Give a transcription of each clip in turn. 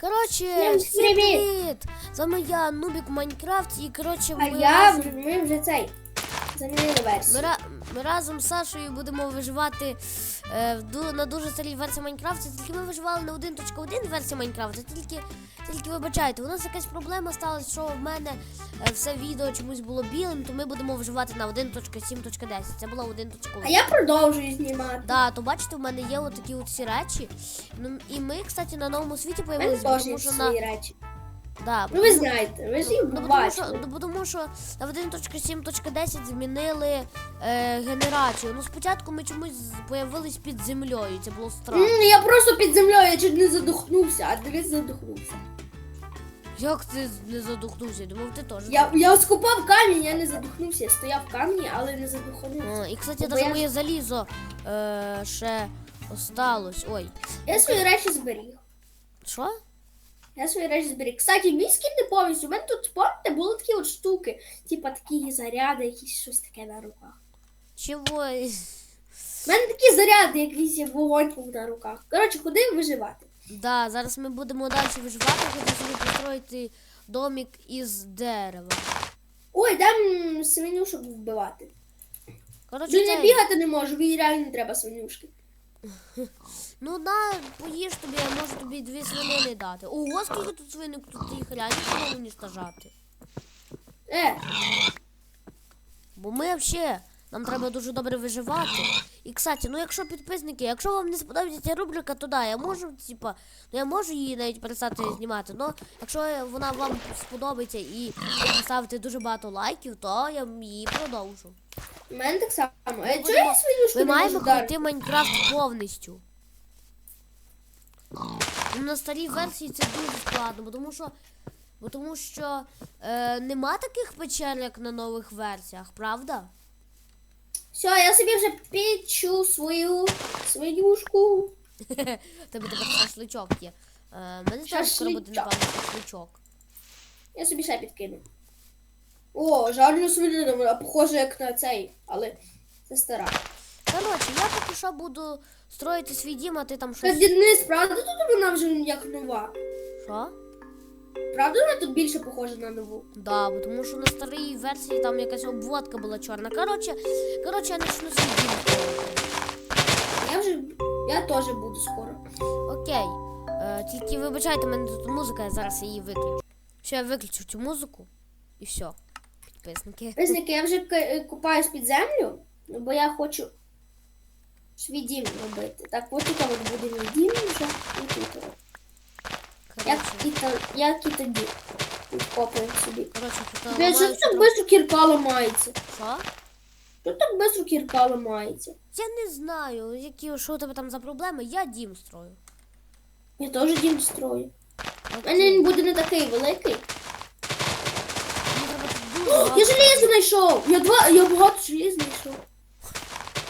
Коротше, Всім привіт! З вами я, Нубік в Майнкрафті, і коротше, А ми, я разом, ми вже цей. Замінили ми, версію. ра- ми разом з Сашою будемо виживати е, в ду- на дуже старій версії Майнкрафту. Тільки ми виживали на 1.1 версії Майнкрафту, тільки, тільки вибачайте, у нас якась проблема сталася, що в мене е, все відео чомусь було білим, то ми будемо виживати на 1.7.10. Це була 1.1. А я продовжую знімати. Да, то бачите, в мене є отакі от всі речі. Ну, і ми, кстати, на новому світі У мене появилися, теж є тому що свої на. речі. Да, Ну ви знаєте, ви ж їх Ну, тому що, бачили. ну, тому що на 1.7.10 змінили е, генерацію. Ну, спочатку ми чомусь появились під землею, це було странно. М, Я просто під землею, я чуть не задохнувся, а дивись задохнувся. Як ти не задухнувся? Думав, ти теж. Я, я скупав камінь, я не задохнувся. Я стояв в камені, але не задохнувся. А, і, кстати, Бо навіть я- моє залізо е, ще осталось. Ой. Я свої речі зберіг. Що? Я свої речі зберіг. Кстати, мій скін не повністю. У мене тут, пам'ятаєте, були такі от штуки. Типа такі заряди, якісь щось таке на руках. Чого? У мене такі заряди, якийсь є вогонь був на руках. Коротше, куди виживати? Да, зараз ми будемо далі виживати, хочу собі построїти домик із дерева. Ой, дам свинюшок вбивати. Коротше, я цей- бігати не можу, їй реально треба свинюшки. Ну на, поїж тобі, я можу тобі дві свинини дати. Ого, скільки тут свинок, тут їх реально треба уніштожати. Е, Бо ми взагалі, нам треба дуже добре виживати. І, кстати, ну якщо підписники, якщо вам не сподобається ця рубрика, то да, я можу, типа, ну я можу її навіть перестати знімати. Но якщо вона вам сподобається і ви поставите дуже багато лайків, то я її продовжу. у мене так само. Е, чого будемо- Ми маємо пройти Майнкрафт повністю. Ну, на старій версії це дуже складно, бо тому що. Бо тому що е, нема таких печер, як на нових версіях, правда? Все, я собі вже печу свою свинюшку. Тебе тепер шашличок є. Е, мене теж скоро буде, напевно, шашличок. Я собі ще підкину. О, жарну свинину, вона похожа як на цей, але це стара. Коротше, я поки що буду строїти свій дім, а ти там Та щось. Денис, правда тут вона вже як нова? Що? Правда вона тут більше похожа на нову? Да, бо тому що на старій версії там якась обводка була чорна. Коротше, коротше, я дім строїти. Я вже. Я теж буду скоро. Окей. Е, тільки вибачайте, мене тут музика, я зараз її виключу. Що я виключу цю музику і все. Підписники. Писники, я вже купаюсь під землю, бо я хочу свій дім робити. Так, от тут буде мій дім вже. І тут. Як і, як і тоді. Підкопуємо собі. коротше, тут що так швидко кірка ламається? Що? Що так швидко кірка ламається? Я не знаю, які, що у тебе там за проблеми, я дім строю. Я теж дім строю. У мене він буде не такий великий. Мені треба тут дуже О, багато- я желізо знайшов! Я два, я багато желіз знайшов.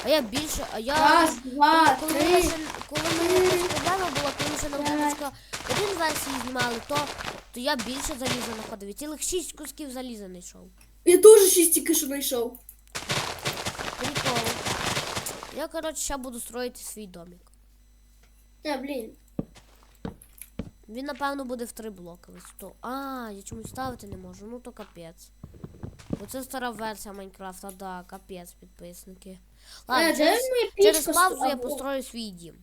А я більше, а я. Раз, два, коли, ми три. ще, коли мене проблема була, коли ми ще на п'ять. Один версії знімали, то, то я більше заліза знаходив. Я цілих шість кусків заліза знайшов. Я теж шість тільки що знайшов. Прикол. Я, коротше, ще буду строїти свій домик. А, блін. Він, напевно, буде в три блоки висоту. А, я чомусь ставити не можу, ну то капець. Бо це стара версія Майнкрафта, да, капець, підписники. Ладно, Е, через, через паузу я построю свій дім.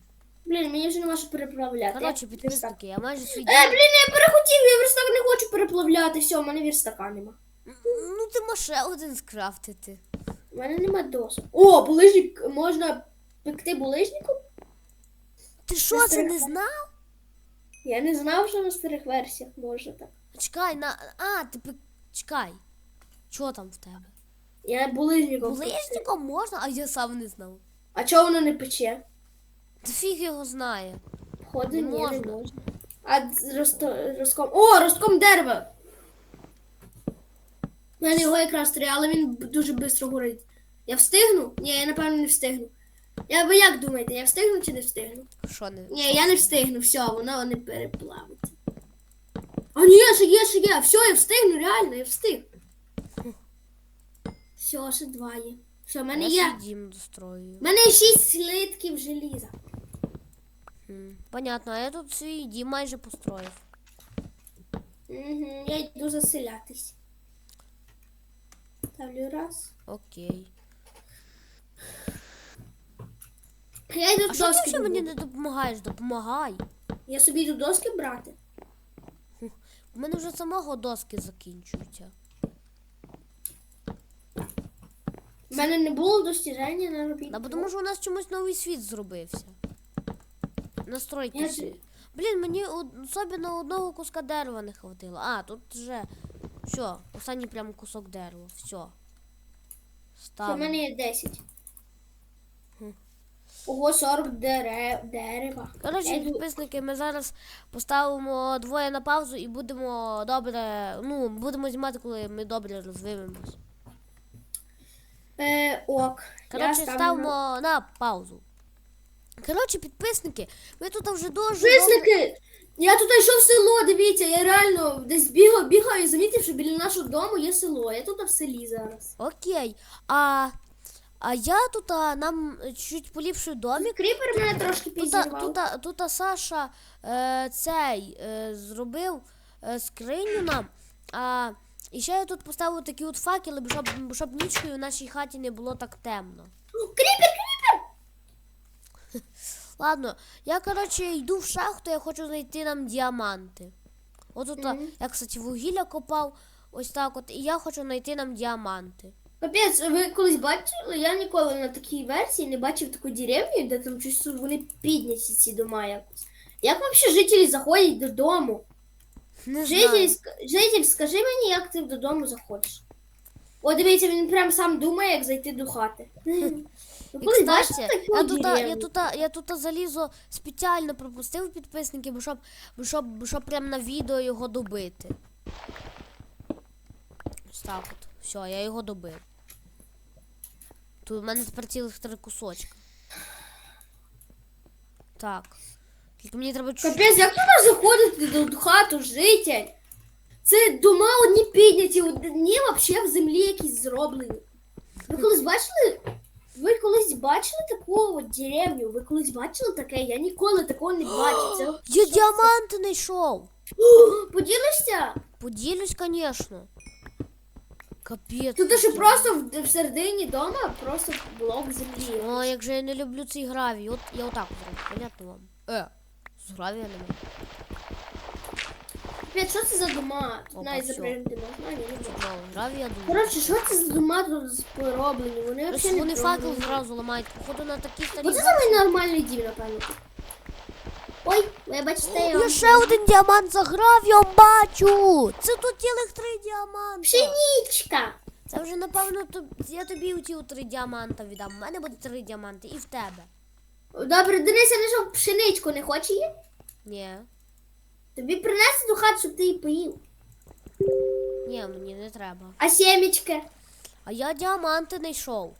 Блін, мені вже нема що переплавляти. Коротше, підписники, я майже свій Е, дім. блін, я перехотів, я верстак не хочу переплавляти. Все, у мене верстака нема. Ну, ти можеш ще один скрафтити. У мене нема досок. О, булижник можна пекти булижником? Ти що, це не знав? Я не знав, що на старих версіях можна так. Чекай, на. А, ти пи- чекай. Що там в тебе? Я булижником. Булижником можна, а я сам не знав. А чого воно не пече? Та фіг його знає. Ходи, Не ні, не можна. можна. А росто, ростком. О, ростком дерева! У мене його якраз три, але він дуже швидко горить. Я встигну? Ні, я напевно не встигну. Я ви як думаєте, я встигну чи не встигну? Що не? Ні, я не встигну, все, воно не переплавиться. А ні, ще є, ще є. Все, я встигну, реально, я встиг. Все, ще два є. Все, в мене Я є. дім дострою. У мене є шість слитків желіза. М, Понятно, а я тут свій дім майже построїв. Угу, я йду заселятись. Ставлю раз. Окей. Я йду А що ти доски. мені не допомагаєш? Допомагай. Я собі йду доски брати. У мене вже самого доски закінчуються. У мене не було достіження на робіт. Да, тому що у нас чомусь новий світ зробився. Настройки Я Блін, мені особливо одного куска дерева не хватило. А, тут вже. Все, останній прям кусок дерева. Все. У Ставимо. мене є 10. Хм. Ого, 40 дерев, дерева. Коротше, підписники, ми зараз поставимо двоє на паузу і будемо добре. Ну, будемо знімати, коли ми добре розвивемось. Е, ок. Коротше, ставлю ставимо на- паузу. Коротше, підписники, ми тут вже дуже. Підписники! Я тут йшов в село, дивіться, я реально десь бігав, бігав і замітив, що біля нашого дому є село. Я тут в селі зараз. Окей. А, а я тут а, нам чуть поліпшую домик. Кріпер мене трошки Тут, підірвав. тут, тут Саша е, цей е, зробив е, скриню нам. А, і ще я тут поставив такі от факели, щоб, щоб нічкою в нашій хаті не було так темно. Кріпер, кріпер! Ладно, я коротше йду в шахту, я хочу знайти нам діаманти. От тут а, Мгм. я, кстати, вугілля копав, ось так от, і я хочу знайти нам діаманти. Капець, ви колись бачили? Я ніколи на такій версії не бачив таку деревню, де там щось вони підняті ці дома якось. Як взагалі жителі заходять додому? Не Житель, знаю. ск- житель, скажи мені, як ти додому заходиш. О, дивіться, він прям сам думає, як зайти до хати. І, бачили кстати, таку я тут, я деревню? тут, я тут залізо спеціально пропустив підписники, бо щоб, бо щоб, бо щоб прям на відео його добити. Ось так от. Все, я його добив. Тут в мене тепер цілих три кусочка. Так. Тільки мені треба чуть. Капець, як можна заходити до хату, житель? Це дома одні підняті, одні взагалі в землі якісь зроблені. Ви колись бачили? Ви колись бачили таку от деревню? Ви колись бачили таке? Я ніколи такого не бачив. Це... Я діаманти знайшов! Поділишся? Поділюсь, звісно. Капець. Тут ще просто в, в середині дома просто блок землі. О, як же я не люблю цей гравій. От я отак зроблю, понятно вам. Е, з гравія нема. Капець, що це за дома? Тут Опа, навіть всьо. запрямити можна, ні, не можна. Знову гравія думаю. Коротше, що це за дома тут пороблені? Вони взагалі не вони факел пороблені. зразу ламають. Походу на такі старі. Оце самий нормальний дім, напевно. Ой, вибачте, я Я ще один діамант за гравієм бачу. Це тут цілих три діаманта. Пшенічка. Це вже напевно тоб- я тобі у ті три діаманта віддам. У мене буде три діаманти і в тебе. Добре, Денис, я знайшов пшеничку, не хоче її? Ні. Тобі принести до хати, щоб ти її поїв. Ні, мені не треба. А сімечки? А я діаманти знайшов.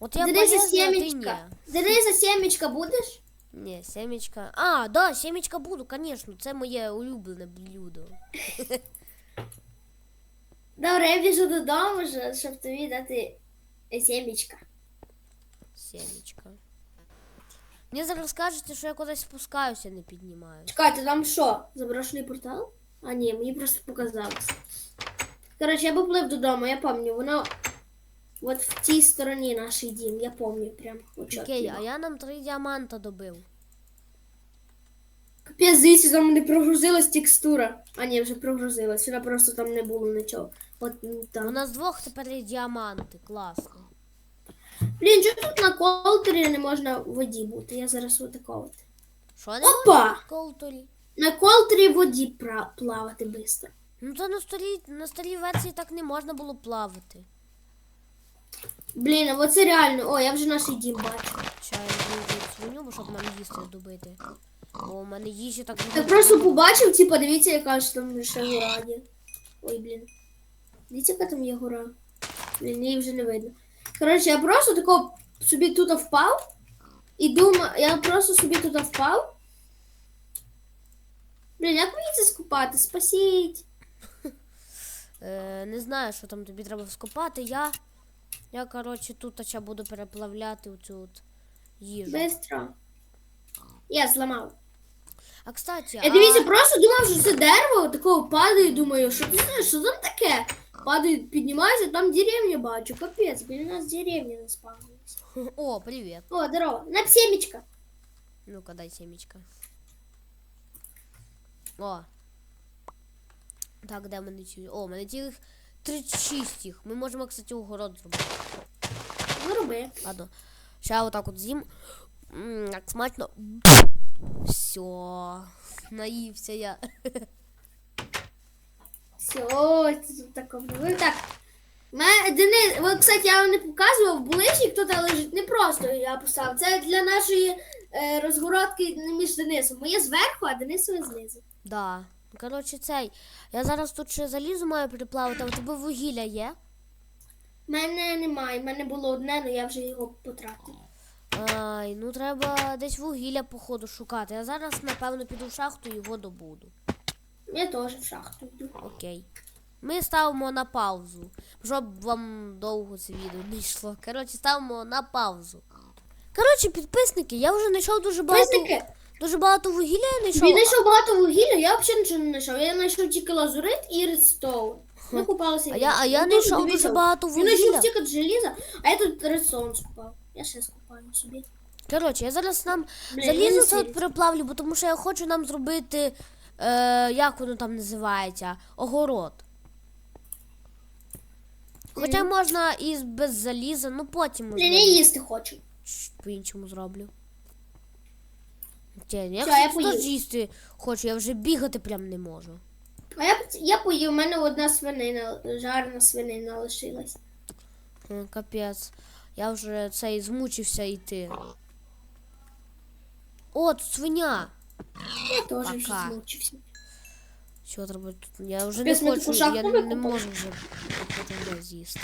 От я Дениса, полезний, а ти ні. сімечка. Дениса, сімечка будеш? Ні, семечка. А, да, семечка буду, звісно. Це моє улюблене блюдо. Добре, я біжу додому, щоб тобі дати сімечка. Семечка. Мені зараз скажете, що я кудись спускаюся, не піднімаю. Чекайте, там що? Заброшений портал? А ні, мені просто показалось. Коротше, я поплив додому, я пам'ятаю, воно от в тій стороні наш дім, я пам'ятаю прям. Окей, а я нам три діаманта добив. Капець, дивіться, там не прогрузилась текстура. А ні, вже прогрузилась, вона просто там не було нічого. От м, У нас двох тепер є діаманти, класно. Блін, чого тут на колтері не можна в воді бути? Я зараз отако от. Що не Опа! можна в колторі? На колтері в воді пра- плавати швидко. Ну то на старій, на старій версії так не можна було плавати. Блін, а оце реально. О, я вже наш дім бачу. Чай я свиню, бо щоб нам їсти добити. Бо у мене їжі так Я просто побачив, типу, дивіться, яка ж там ще гора є. Ой, блін. Дивіться, яка там є гора. Блін, її вже не видно. Коротше, я просто тако собі тут впав. І думаю, я просто собі тут впав. Блін, як мені це скупати? Спасіть. Е, не знаю, що там тобі треба скопати. Я, я коротше, тут ще буду переплавляти оцю от їжу. Бистро. Я зламав. А кстати, Я дивіться, а... просто думав, що це дерево, такого падає, думаю, що ти знаєш, що там таке? Падає, піднімається, там деревня бачу, капець, біля нас деревня не спавнилась. О, привіт. О, здорово, на семечка. Ну-ка, дай семечко. О. Так, де мене ці. О, мене цілих 36 їх. Ми можемо, кстати, огород зробити. Ну, роби. Ладно. Ще отак от з'їм. М, Як смачно. Все. Наївся я. Все, це тут так обновив. Так. Денис, от, кстати, я вам не показував, буличник тут лежить не просто я поставив. Це для нашої е, розгородки між Денисом. Моє зверху, а Денисове знизу. Да. Коротше, цей. Я зараз тут ще залізу маю переплавити, а у тебе вугілля є? У мене немає, в мене було одне, але я вже його потратив. Ай, ну треба десь вугілля, походу, шукати. Я зараз, напевно, піду в шахту і його добуду. Я теж в шахту йду. Окей. Ми ставимо на паузу. Щоб вам довго це відео не йшло. Коротше, ставимо на паузу. Коротше, підписники, я вже знайшов дуже багато. Писники, Дуже багато вугілля я знайшов. він знайшов багато вугілля, я взагалі нічого не знайшов. Я знайшов тільки лазурит і редстоун. Ми купалися. А я, а я Ну, знайшов дивіться, дуже багато вугілля. Він знайшов стільки желіза, а я тут редстоун скупав. Я ще скупаю собі. Коротше, я зараз нам Блін, я залізо сірий. переплавлю, бо тому що я хочу нам зробити. Е, як воно там називається? Огород. Хоча можна і без заліза, ну потім Блін, я можливо. їсти хочу. По-іншому зроблю. Ті, я, Всё, я теж їсти хочу, я вже бігати прям не можу. А я, я поїв, у мене одна свинина, жарна свинина лишилась. Е, Капець. Я вже цей змучився йти. О, тут свиня. Я теж вже змучився. Що треба тут? Я вже Капець, не хочу, я не, не можу вже потім з'їсти.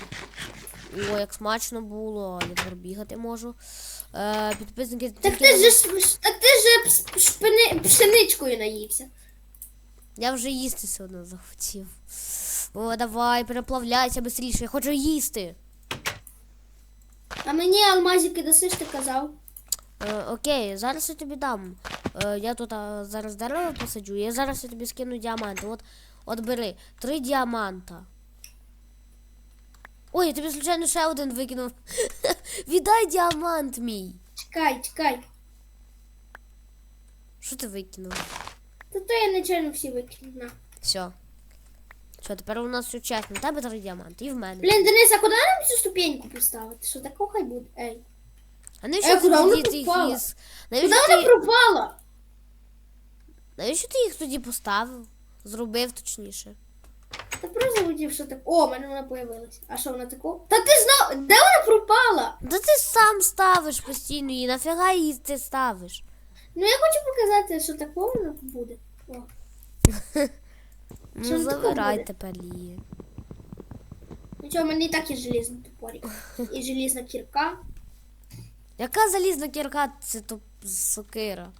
О, як смачно було, я тепер бігати можу. Е, підписники Так ти ж так ти ж шпини, пшеничкою наївся. Я вже їсти все одно захотів. О, давай, переплавляйся швидше, я хочу їсти. А мені алмазики даси ж ти казав. Е, окей, зараз я тобі дам. Е, я тут а, зараз дерево посаджу, я зараз я тобі скину діаманти. От, от бери, три діаманта. Ой, я тобі случайно ще один викинув. Віддай діамант мій. Чекай, чекай. Що ти викинув? Та то я нечайно всі викинув. На. Все. Що, тепер у нас все чесно. Тебе три діаманти і в мене. Блін, Денис, а куди нам цю ступеньку поставити? Що такого хай буде? Ей. А Е, навіщо куди вона тоді ти їх пропала? Куди Навіщо вона ти... пропала? навіщо ти їх тоді поставив? Зробив точніше. Та просто хотів, що так. О, в мене вона появилась. А що вона такого? Та ти знав, де вона пропала? Да ти сам ставиш постійно її, нафіга її ти ставиш? Ну я хочу показати, що такого вона буде. О. Що Ну ж таке тепер її. Ну чого, в мене і так є желізний топорик. І желізна кірка. Яка залізна кірка це то сокира?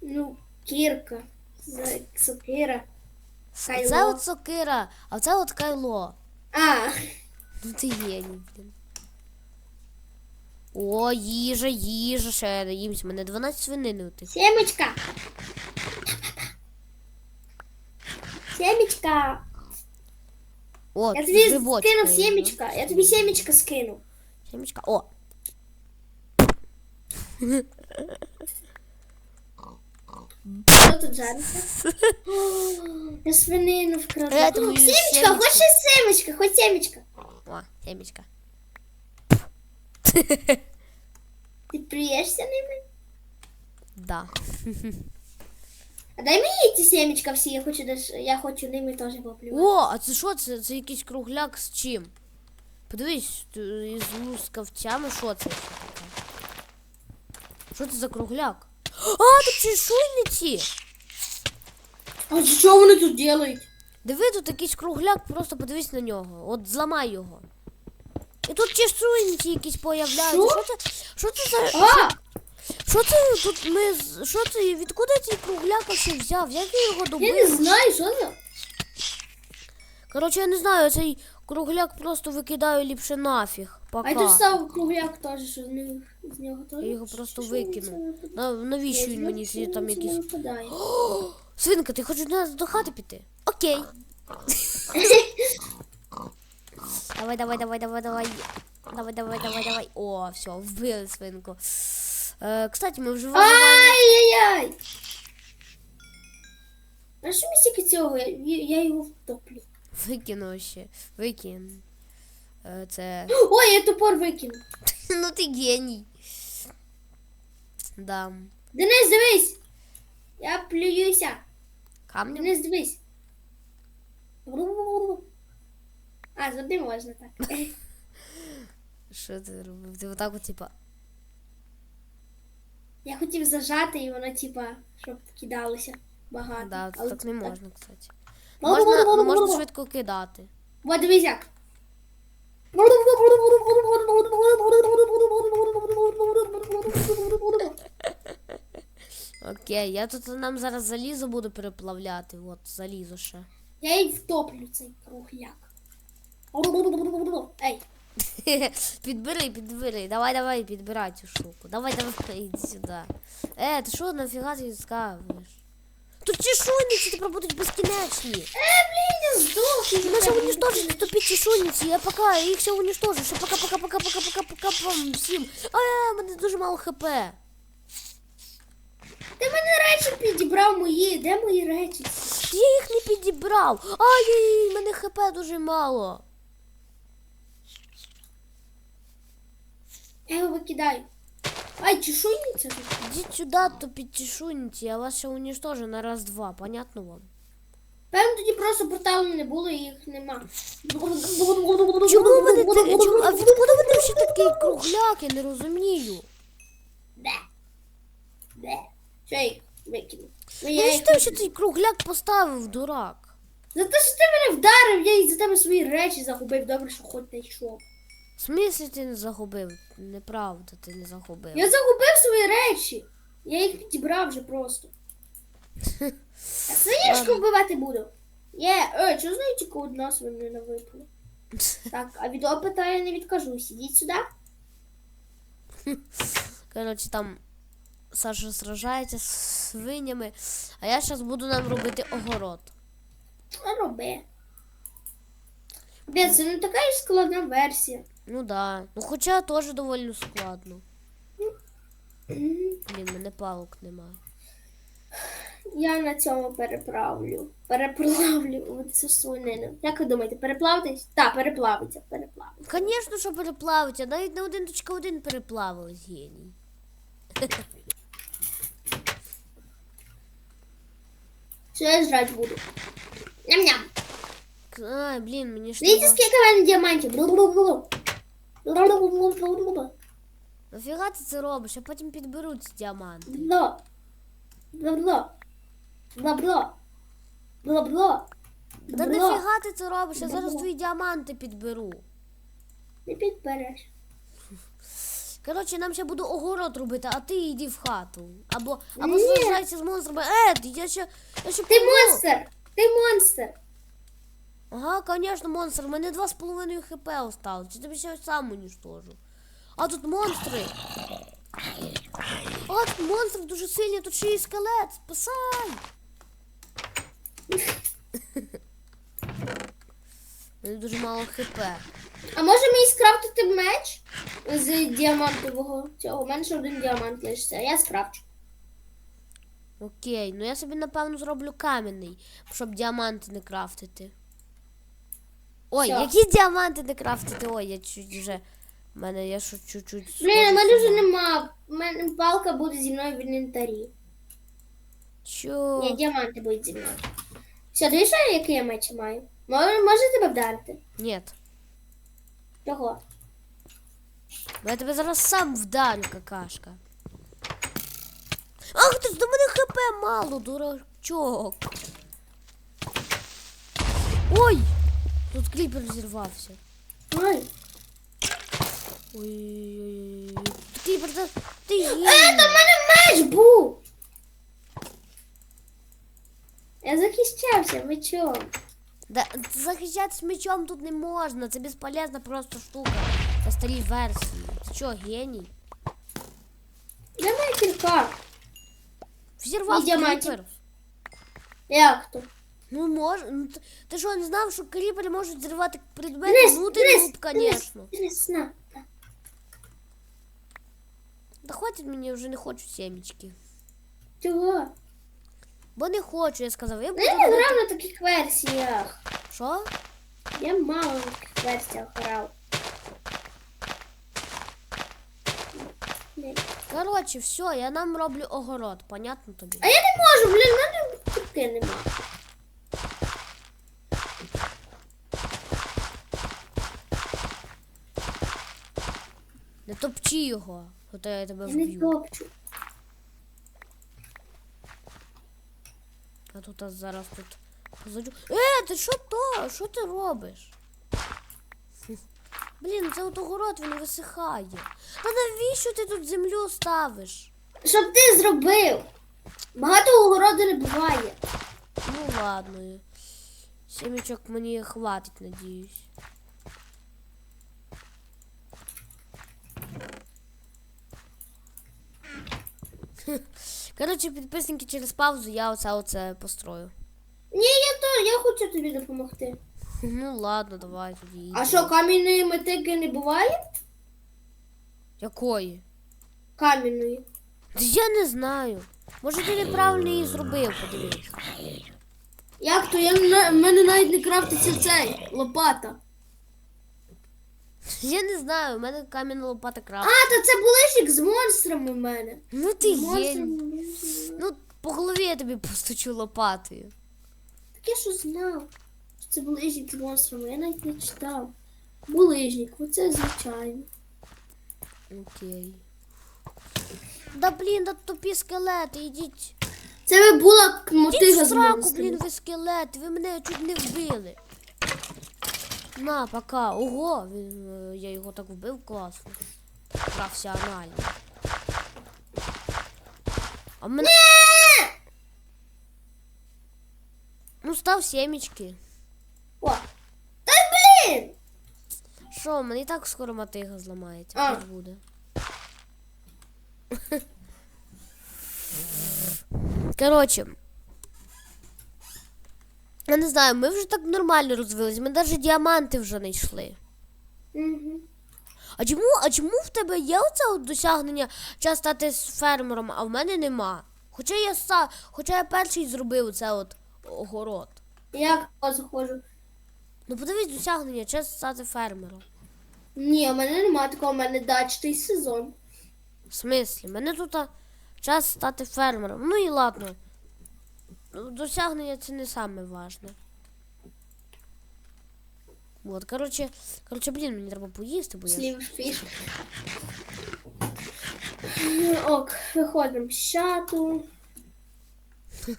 Ну, кірка. З- Сокира. Це Кайло. от сокира, а це от кайло. А, Ну ти геній, блін. О, їжа, їжа, ще я наїмся. У мене 12 свинини у тих. семечка. Семечка. О, Я тут тобі грибочки скинув є. семечка. Я тобі семечка скинув. Семечка. О, Що тут жариться? Я свинину вкрадла. Е, тому Семечка, хочеш семечка, хоч семечка. о, семечка. Ти плюєшся ними? Да. А дай мені ці семечка всі, я хочу, даш- я хочу ними теж поплювати. О, а це що? Це, це якийсь кругляк з чим? Подивись, із лускавцями, що це? таке? Що це за кругляк? А, тут чешуйниці! А що вони тут роблять? Диви, тут якийсь кругляк, просто подивись на нього. От зламай його. І тут чешуйниці якісь появляються. Що? Що це? Що це за. А, Що це тут ми. Що це? Відкуди цей кругляк ще взяв? Як я його я не знаю, що це. Коротше, я не знаю, цей кругляк просто викидаю ліпше нафіг. А я тут Пока. став кругляк теж, що з нього, з нього теж. Я його просто що викину. це? На, навіщо він мені сі- там не якісь. випадає. Свинка, ти хочеш до нас до хати піти? Окей. давай, давай, давай, давай, давай. Давай, давай, давай, давай. О, все, вбили свинку. Е, кстати, ми вже. Ай-яй-яй! А що мені стільки цього? Я, я його втоплю. Викину ще. Викин. Е, це. Ой, я топор викину. ну ти геній. Да. Денис, дивись! Я плююся. Камнем? Денис, дивись. А, завжди можна так. Що ти робив? Ти отак от, типа. Я хотів зажати, і воно, типа, щоб кидалося багато. Да, Але так не це можна, кстати. Можна, можна швидко кидати. Вот дивись як. Окей, я тут нам зараз залізо буду переплавляти. От, залізо ще. Я їй втоплю цей кругляк. Ей, підбери, підбери. Давай, давай, підбирай цю штуку. Давай, давай, іди сюди. Е, ти що нафіга ти скавиш? Тут чешуйниці тепер будуть безкінечні. Е, блін, я здох. Ми ще уничтожили тупі чешуйниці, я пока їх ще уничтожу. Ще пока, пока, пока, пока, пока, пока, вам всім. А, мене дуже мало хп. Ти мене речі підібрав мої. Де мої речі? Я їх не підібрав. Ай, мене хп дуже мало. Я його викидаю. Ай, чешуйниця тут. Ідіть сюди, тупі я вас ще уничтожу на раз-два, понятно вам? Певно, тоді просто порталу не було і їх нема. Чому вони такі? Чому? А відкуди вони ще такий кругляк, я не розумію. Де? Де? Що я їх викину? Ну, Ну я їх... ти ще цей кругляк поставив, дурак. За те, що ти мене вдарив, я і за тебе свої речі загубив. Добре, що хоч знайшов. В смислі ти не загубив? Неправда, ти не загубив. Я загубив свої речі. Я їх підібрав вже просто. А свинячку вбивати буду. Є, е, чого знаю тільки одна свинина випала? Так, а від опита я не відкажусь. Ідіть сюди. Коротше, там Саша сражається з свинями, а я зараз буду нам робити огород. Роби. Блін, це не така ж складна версія. Ну да. Ну хоча теж доволі складно. Блін, мене палок немає. Я на цьому переправлю. Переплавлю цю свинину. Як ви думаєте, переплавитись? Так, переплавиться, переплавиться. Звісно, що переплавиться, навіть на 1.1 переплавилась геній. Що я жрати буду? Ням-ням. Ай, блін, мені ж Дивіться, скільки в мене діамантів. Блу-блу-блу. Нафіга ти це робиш, а потім підберуть ці діаманти. Бло. Бло-бло. Бло-бло. Бло-бло. Та нафіга ти це робиш, я зараз твої діаманти підберу. Не підбереш. Коротше, нам ще буду огород робити, а ти йди в хату. Або, або з монстрами. Е, я ще, я ще Ти монстр! Ти монстр! Ага, конечно, монстр. У мене 2,5 хп осталось. Я тебе ще сам уничтожу. А тут монстри. А тут монстри дуже сильні, тут ще і скелет. Спасай. У мене дуже мало хп. А може мені скрафтити меч з діамантового цього? У мене ще один діамант лишиться. Я скрафчу. Окей, ну я собі напевно зроблю кам'яний, щоб діаманти не крафтити. Ой, Всё. які діаманти не крафтити? Ой, я чуть вже. У мене я що чуть-чуть. Блін, у мене вже нема. У мене палка буде зі мною в інвентарі. Чо? Ні, діаманти будуть зі мною. Все, дивиш, який я меч маю? Може, може тебе вдарити? Ні. Чого? Бо я тебе зараз сам вдарю, какашка. Ах ти ж до мене хп мало, дурачок. Ой! Тут кліпер зірвався. Ой. Ой-ой-ой. Кліпер, та ти Е, гінь. то в мене меч був! Я захищався, чого? Да, захищатись мечом тут не можна, це безполезна просто штука. Це старі версії. Ти що, геній? Моя кілька? Взірвав діамантів. Як то? Ну може. Ну, ти, ти що, не знав, що кріпери можуть зривати предмети? Низ, ну ти низ, нуб, звісно. Низ, на. Да хватить мені вже не хочу сімечки. Чого? Бо не хочу, я сказав. Я буду. Ну, Я не робити- грав на таких версіях. Що? Я мало на таких версіях грав. Коротше, все, я нам роблю огород, понятно тобі? А я не можу, блін, в мене курки нема. Не топчи його, а то я тебе Я не топчу. А тут а зараз тут позаджу. Е, ти що то? Що ти робиш? Блін, це от огород він висихає. Та навіщо ти тут землю ставиш? Щоб ти зробив. Багато огороду не буває. Ну ладно. Сімечок мені хватить, надіюсь. Коротше, підписники через паузу я оце оце построю. Ні, я то, я хочу тобі допомогти. Ну ладно, давай тоді. А що, кам'яної мотики не буває? Якої? Кам'яної. Та Я не знаю. Може ти неправильно її зробив, подивись. Як то? Я в мене навіть не крафтиться цей лопата. Я не знаю, у мене кам'яна лопата крав. А, то це булишник з монстрами в мене. Ну ти гень. монстрами. Ну, по голові я тобі постучу лопатою. Так я що знав. Що це булижник з монстрами, я навіть не читав. Булижник, оце звичайно. Окей. Да блін, да тупі скелети, ідіть. Це ви була Ідіть мотига в з сраку, монстрами. блін, ви скелети, ви мене чуть не вбили. На, пока. Ого, він, е, я його так вбив класно. Професіонально. А мене. Ну, став сімечки. О. Та блін! Що, в мене і так скоро мотига зламається. А. Буде. Коротше. Я не знаю, ми вже так нормально розвились. Ми навіть діаманти вже не йшли. Угу. А чому, а чому в тебе є оце от досягнення час стати фермером, а в мене нема? Хоча я са, хоча я перший зробив це от огород. Я заходжу. Ну подивись досягнення, час стати фермером. Ні, у мене нема такого, у мене дачний сезон. В смислі? Мене тут час стати фермером. Ну і ладно. Ну, Досягнення це не саме важне. От, коротше, коротше, блін, мені треба поїсти, бо я. фіш. Ок, виходимо з чату.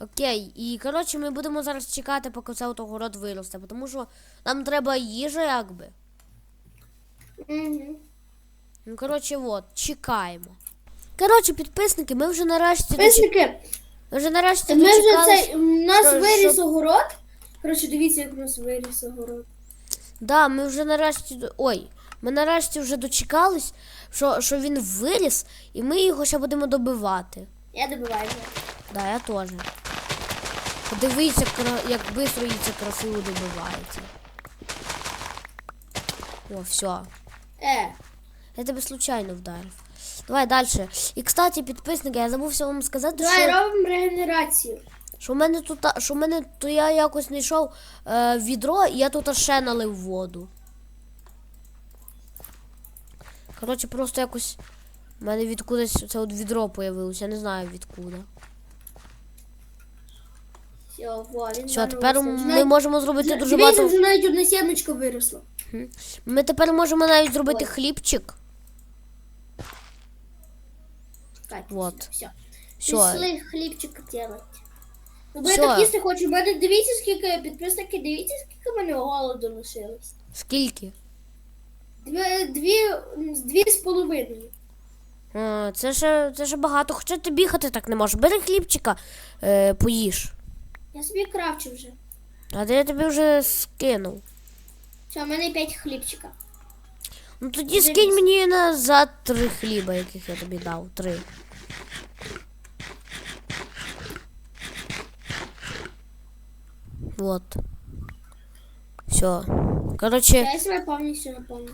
Окей, і коротше, ми будемо зараз чекати, поки цей огород виросте, тому що нам треба їжа, якби. Угу. Ну, коротше, от, чекаємо. Коротше, підписники, ми вже нарешті дочі- Писники, ми вже нарешті ми вже дочекались. цей, у нас що- виріс огород. Коротше, дивіться, як у нас виріс огород. Да, ми вже нарешті. до- Ой, ми нарешті вже дочекались, що, що він виріс, і ми його ще будемо добивати. Я добиваю. Да, я теж. Подивися, кра- як швидко їй це красиво добивається. О, все. Е, Я тебе случайно вдарив. Давай далі. І кстати, підписники, я забувся вам сказати, давай що, робимо регенерацію. що в мене тут, що в мене то я якось знайшов е, відро, і я тут ще налив воду. Коротше, просто якось в мене відкудись це от відро появилося, я не знаю відкуди. Все, во, він Все, тепер. Ми навіть- можемо зробити вже- дуже Дивіться, багато. вже навіть одне сімечко виросло. Ми тепер можемо навіть зробити Ой. хлібчик. Так, Вот. Все. Все. Пішли хлібчик делать. Ну, бо я так їсти хочу. У мене дивіться, скільки підписники, дивіться, скільки мене голоду лишилось. Скільки? Дві, дві, дві з половиною. А, це ще, це ще багато. Хоча ти бігати так не можеш. Бери хлібчика, е, поїж. Я собі кравчу вже. А де я тобі вже скинув? Все, у мене 5 хлібчика. Ну тоді скинь мені назад три хліба, яких я тобі дав. Три. Вот. Все. Короче, Я себе повністю наповню.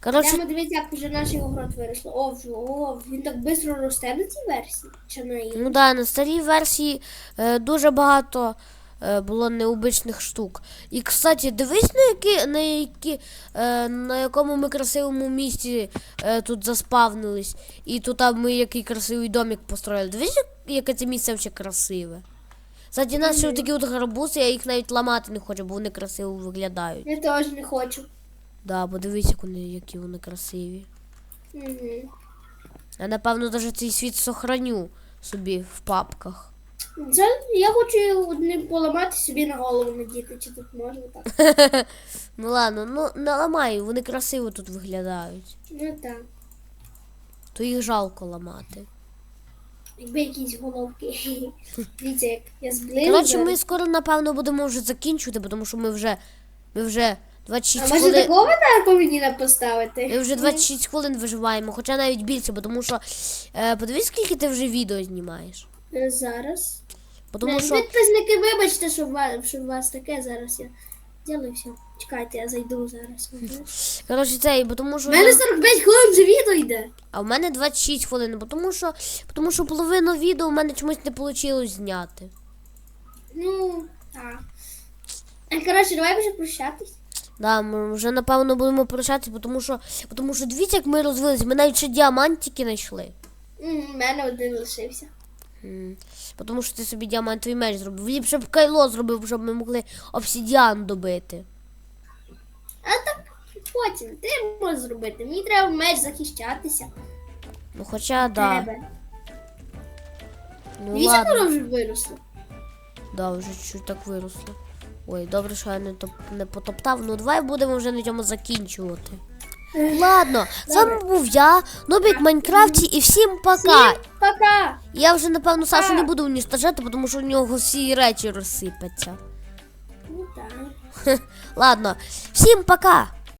короче, Йдемо дивитися, як вже наш огород виросло. О, о, він так швидко росте на цій версії. Чи на її? ну да, на старій версії е, дуже багато було необичних штук. І, кстати, дивись на які, на які, е, на якому ми красивому місці е, тут заспавнились. І тут ми який красивий домик построїли. Дивись, яке це місце взагалі красиве. Кстати, наші Мгм. такі от гарбузи, я їх навіть ламати не хочу, бо вони красиво виглядають. Я теж не хочу. Да, бо дивись, як вони, які вони красиві. Угу. Я напевно навіть цей світ сохраню собі в папках. Це я хочу одним поламати собі на голову надіти, чи тут можна так. Ну ладно, ну не ламай, вони красиво тут виглядають. Ну так. То їх жалко ламати. Якби якісь головки. Дивіться, як я зблизу. Коротше, ми скоро, напевно, будемо вже закінчувати, тому що ми вже. Ми вже 26 А може хвилин. такого на повинні поставити? Ми вже 26 хвилин виживаємо, хоча навіть більше, бо тому що. Е, подивись, скільки ти вже відео знімаєш. Е, Зараз. Тому Е, що. Підписники, вибачте, що у вас, що вас таке зараз я ділю все. Чекайте, я зайду зараз. Коротше, це, бо тому що. У мене 45 хвилин вже відео йде. А в мене 26 хвилин, бо тому що. тому що половину відео у мене чомусь не вийшло зняти. Ну, так. А, Коротше, давай вже прощатись. Да, ми вже напевно будемо прощатися, бо тому що. тому що дивіться, як ми розвилися. Ми навіть ще діамантики знайшли. У мене один лишився. М, Бо тому що ти собі діамантовий меч зробив. Ліпше б кайло зробив, щоб ми могли обсидіан добити. А так потім ти можеш зробити. Мені треба меч захищатися. Ну хоча да. Ну Дивіться, ладно. вже виросло. Да, вже чуть так виросло. Ой, добре, що я не, топ, не потоптав. Ну давай будемо вже на цьому закінчувати. Ладно, з вами був я, Нобік Майнкрафті, і всім пока. Всім пока! Я вже напевно Сашу не буду уніштожати, тому що у нього всі речі розсипаться. Ну так. Ладно, всім пока.